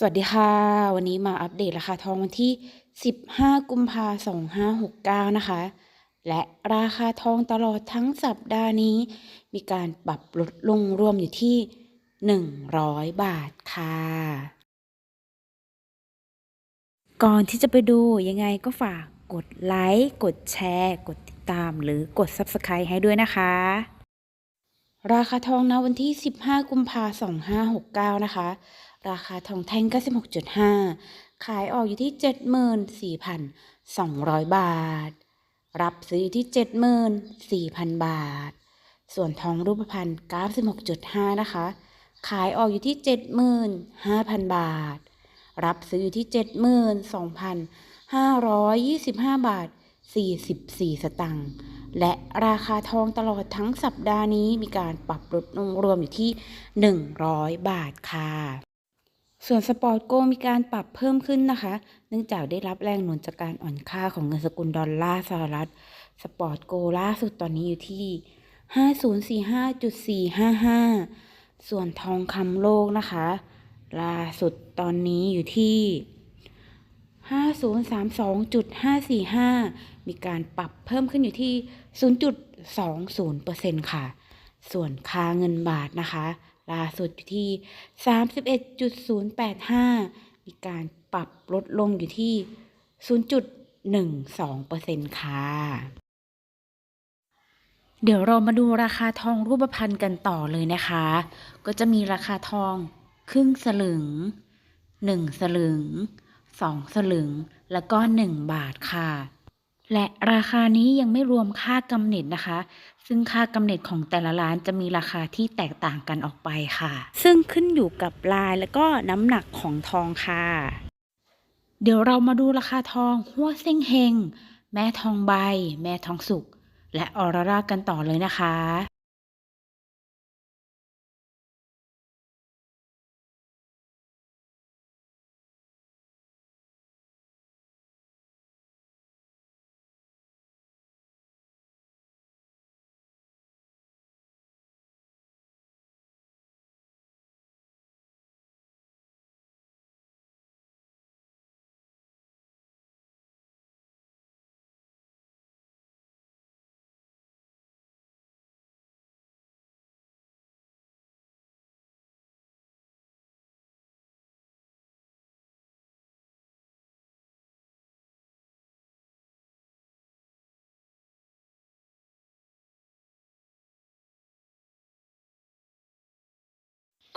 สวัสดีค่ะ วันนี้มาอัปเดตราคาทองวันที่ 15 กุมภาพันธ์2569 นะคะ และราคาทองตลอดทั้งสัปดาห์นี้ มีการปรับลดลงรวมอยู่ที่ 100 บาทค่ะ ก่อนที่จะไปดูยังไงก็ฝากกดไลค์ กดแชร์ กดติดตามหรือกด Subscribe ให้ด้วยนะคะ ราคาทองณวันที่ 15 กุมภาพันธ์2569 นะคะ ราคาทองแท่ง96.5 ขายออกอยู่ที่ 74,200 บาท รับซื้ออยู่ที่ 74,000 บาท ส่วนทองรูปพรรณ96.5 นะคะ ขายออกอยู่ที่ 75,000 บาท รับซื้ออยู่ที่ 72,525 บาท 44 สตังค์และราคาทองตลอดทั้งสัปดาห์นี้มีการปรับลดลงรวมอยู่ที่ 100 บาทค่ะ ส่วนสปอร์ตโกมีการปรับเพิ่มขึ้นนะคะ เนื่องจากได้รับแรงหนุนจากการอ่อนค่าของเงินสกุลดอลลาร์สหรัฐ สปอร์ตโกล่าสุดตอนนี้อยู่ที่ 5045.455 ส่วนทองคำโลกนะคะ ล่าสุดตอนนี้อยู่ที่ 5032.545 มีการปรับเพิ่มขึ้นอยู่ที่ 0.20%ค่ะ ส่วนค่าเงินบาทนะคะ ล่าสุดอยู่ที่ 31.085 มีการปรับลดลงอยู่ที่ 0.12%ค่ะ เดี๋ยวเรามาดูราคาทองรูปพรรณกันต่อเลยนะคะ ก็จะมีราคาทองครึ่งสลึง 1 สลึง 2 สลึง แล้วก็ 1 บาทค่ะ และราคานี้ยังไม่รวมค่ากำเนิดนะคะ ซึ่งค่ากำเนิดของแต่ละร้านจะมีราคาที่แตกต่างกันออกไปค่ะ ซึ่งขึ้นอยู่กับลายและก็น้ำหนักของทองค่ะ เดี๋ยวเรามาดูราคาทองหัวเส้งเฮง แม่ทองใบ แม่ทองสุก และออร่ารากันต่อเลยนะคะ